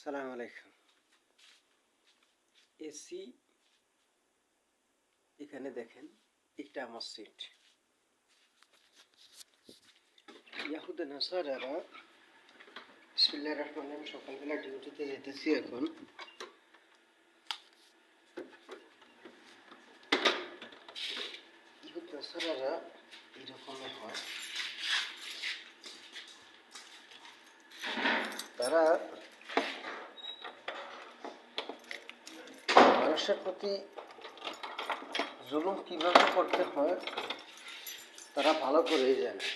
সালাম আলাইকুম। এসি এখানে দেখেন এটা আমার সিট ইয়াহুদ নাসারারা, বিসমিল্লাহ রহমান রহিম, সকালবেলা ডিউটিতে যেতেছি এখন। ইহুদ নাসারারা এরকমই হয়। তারা মানুষের প্রতি জুলুম কীভাবে করতে হয়, তারা ভালো করেই জানে।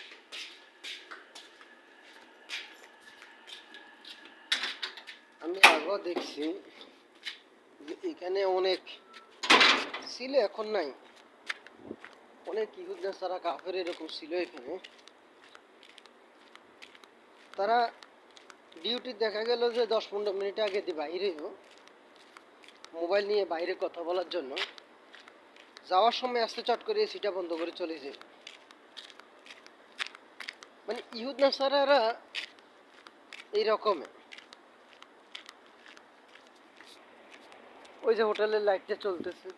আমি আগেও দেখছি যে এখানে অনেক ছিল, এখন নাই। অনেক ইহুদ্দিন সারা কাফের, এরকম ছিল এখানে। তারা ডিউটি দেখা গেল যে দশ পনেরো মিনিট আগে দিয়ে বাইরেও মোবাইল নিয়ে বাইরে কথা বলার জন্য যাওয়ার সময় আসতে চট করে সিটা বন্ধ করে চলে যায় মানে ইহুদ নাসারারা এইরকমের ওই যে হোটেলের লাইটটা চলতেছে।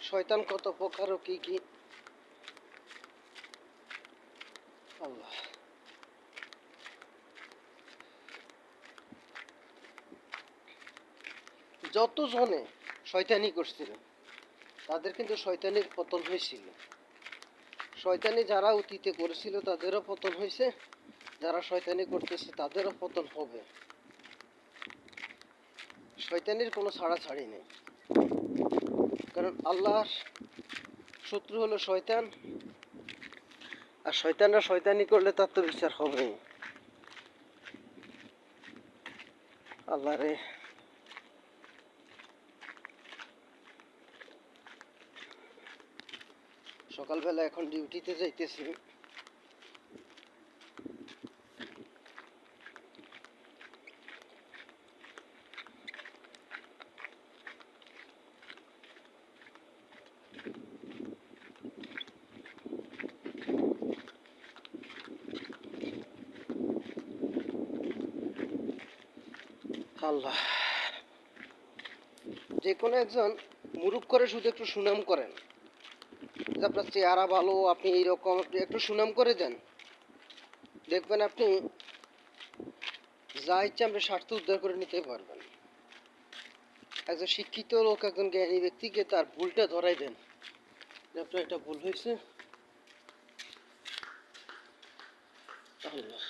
শয়তান কত প্রকার ও কি কি। আল্লাহ। যত জনে শয়তানি করছিল, তাদের কিন্তু শয়তানির পতন হয়েছিল। শয়তানি যারা অতীতে করেছিল, তাদেরও পতন হয়েছে। যারা শয়তানি করতেছে, তাদেরও পতন হবে। শয়তানির কোনো ছাড়াছাড়ি নেই। কারণ আল্লাহর শত্রু হলো শয়তান। আর শয়তানরা শয়তানি করলে তার তো বিচার হবেই। আল্লাহ রে সকালবেলা এখন ডিউটিতে যাইতেছি। আল্লাহ। যে কোনো একজন মুরুখ করে শুধু একটু সুনাম করেন। আপনার চেহারা ভালো, আপনি এইরকম, আপনি একটু সুনাম করে দেন। দেখবেন আপনি যা ইচ্ছে আপনি স্বার্থ উদ্ধার করে নিতে পারবেন। একজন শিক্ষিত লোক, একজন জ্ঞানী ব্যক্তিকে তার ভুলটা ধরাই দেন। আপনার একটা ভুল হয়েছে। আল্লাহ